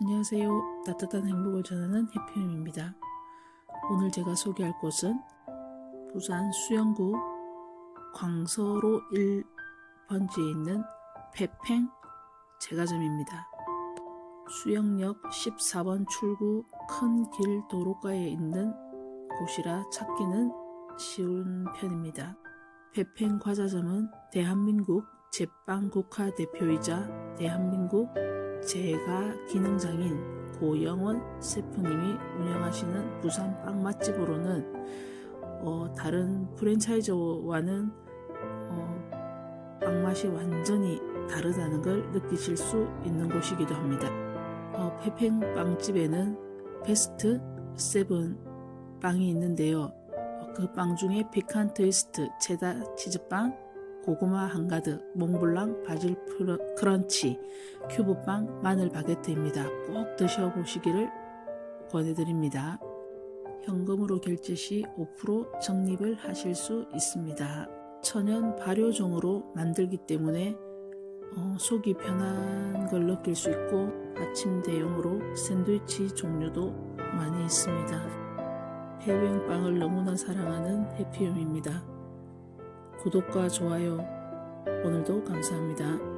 안녕하세요. 따뜻한 행복을 전하는 해피엠입니다. 오늘 제가 소개할 곳은 부산 수영구 광서로 1번지에 있는 페팽 제과점입니다. 수영역 14번 출구 큰 길 도로가에 있는 곳이라 찾기는 쉬운 편입니다. 페팽 과자점은 대한민국 제빵 국화 대표이자 대한민국 제가 기능장인 고영원 셰프님이 운영하시는 부산 빵 맛집으로는 어, 다른 프랜차이즈와는 어, 빵 맛이 완전히 다르다는 걸 느끼실 수 있는 곳이기도 합니다. 어, 페팽 빵집에는 베스트 세븐 빵이 있는데요. 그 빵 중에 피칸 트위스트, 체다 치즈빵, 고구마 한가득, 몽블랑, 바질 크런치, 큐브빵, 마늘 바게트입니다. 꼭 드셔보시기를 권해드립니다. 현금으로 결제 시 5% 적립을 하실 수 있습니다. 천연 발효종으로 만들기 때문에 어, 속이 편한 걸 느낄 수 있고 아침 대용으로 샌드위치 종류도 많이 있습니다. 해외빵을 너무나 사랑하는 해피움입니다. 구독과 좋아요 오늘도 감사합니다.